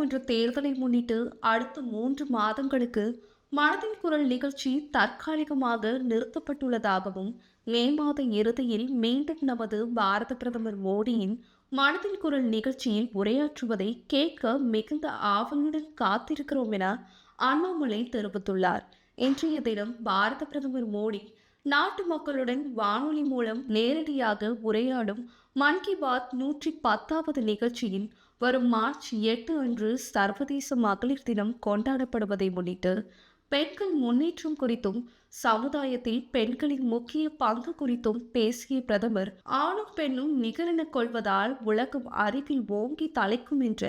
நாடாளுமன்ற தேர்தலை முன்னிட்டு அடுத்த மூன்று மாதங்களுக்கு மனதின் குரல் நிகழ்ச்சி தற்காலிகமாக நிறுத்தப்பட்டுள்ளதாகவும் மே மாத இறுதியில் மீண்டும் நமது பாரத பிரதமர் மோடியின் மனதின் குரல் நிகழ்ச்சியில் உரையாற்றுவதை கேட்க மிகுந்த ஆவலுடன் காத்திருக்கிறோம் என அண்ணாமலை தெரிவித்துள்ளார். இன்றைய தினம் பாரத பிரதமர் மோடி நாட்டு மக்களுடன் வானொலி மூலம் நேரடியாக உரையாடும் மன் கி பாத் நூற்றி பத்தாவது நிகழ்ச்சியின் வரும் மார்ச் எட்டு அன்று சர்வதேச மகளிர் தினம் கொண்டாடப்படுவதை முன்னிட்டு பெண்கள் முன்னேற்றம் குறித்தும் சமுதாயத்தில் பெண்களின் முக்கிய பங்கு குறித்தும் பேசிய பிரதமர் ஆணும் பெண்ணும் நிகரென கொள்வதால் உலகம் அருகில் ஓங்கி தலைக்கும் என்ற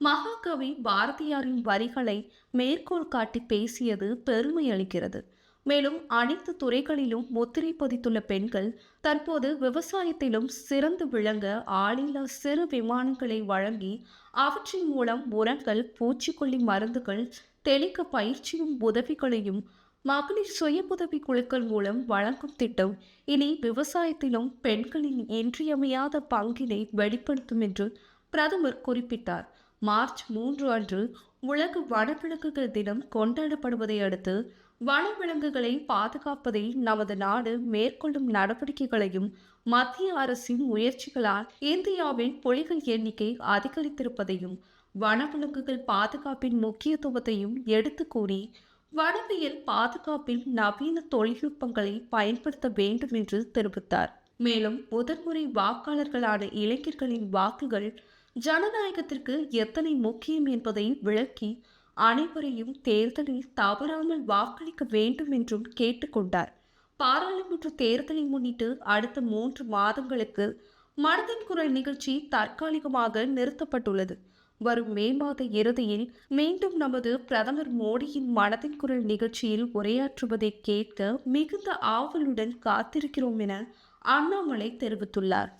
மகாகவி பாரதியாரின் வரிகளை மேற்கோள் காட்டி பேசியது பெருமை அளிக்கிறது. மேலும் அனைத்து துறைகளிலும் முத்திரை பதித்துள்ள பெண்கள் தற்போது விவசாயத்திலும் சிறந்து விளங்க ஆளில்லா சிறு விமானங்களை வழங்கி அவற்றின் மூலம் உரங்கள் பூச்சிக்கொல்லி மருந்துகள் தெளிக்க பயிற்சியும் உதவிகளையும் மகளிர் சுய உதவி குழுக்கள் மூலம் வழங்கும் திட்டம் இனி விவசாயத்திலும் பெண்களின் இன்றியமையாத பங்கினை வெளிப்படுத்தும் என்று பிரதமர் குறிப்பிட்டார். மார்ச் மூன்று அன்று உலக வனவிலங்குகள் தினம் கொண்டாடப்படுவதை அடுத்து வனவிலங்குகளை பாதுகாப்பதில் நமது நாடு மேற்கொள்ளும் நடவடிக்கைகளையும் மத்திய அரசின் முயற்சிகளால் இந்தியாவின் புலிகள் எண்ணிக்கை அதிகரித்திருப்பதையும் வனவிலங்குகள் பாதுகாப்பின் முக்கியத்துவத்தையும் எடுத்து கூறி வனவியல் பாதுகாப்பில் நவீன தொழில்நுட்பங்களை பயன்படுத்த வேண்டும் என்று தெரிவித்தார். மேலும் முதன்முறை வாக்காளர்களான இளைஞர்களின் வாக்குகள் ஜனநாயகத்திற்கு எத்தனை முக்கியம் என்பதை விளக்கி அனைவரையும் தேர்தலில் தவறாமல் வாக்களிக்க வேண்டும் என்றும் கேட்டுக்கொண்டார். பாராளுமன்ற தேர்தலை முன்னிட்டு அடுத்த மூன்று மாதங்களுக்கு மனதின் குரல் நிகழ்ச்சி தற்காலிகமாக நிறுத்தப்பட்டுள்ளது. வரும் மே மாத இறுதியில் மீண்டும் நமது பிரதமர் மோடியின் மனதின் குரல் நிகழ்ச்சியில் உரையாற்றுவதை கேட்க மிகுந்த ஆவலுடன் காத்திருக்கிறோம் என அண்ணாமலை தெரிவித்துள்ளார்.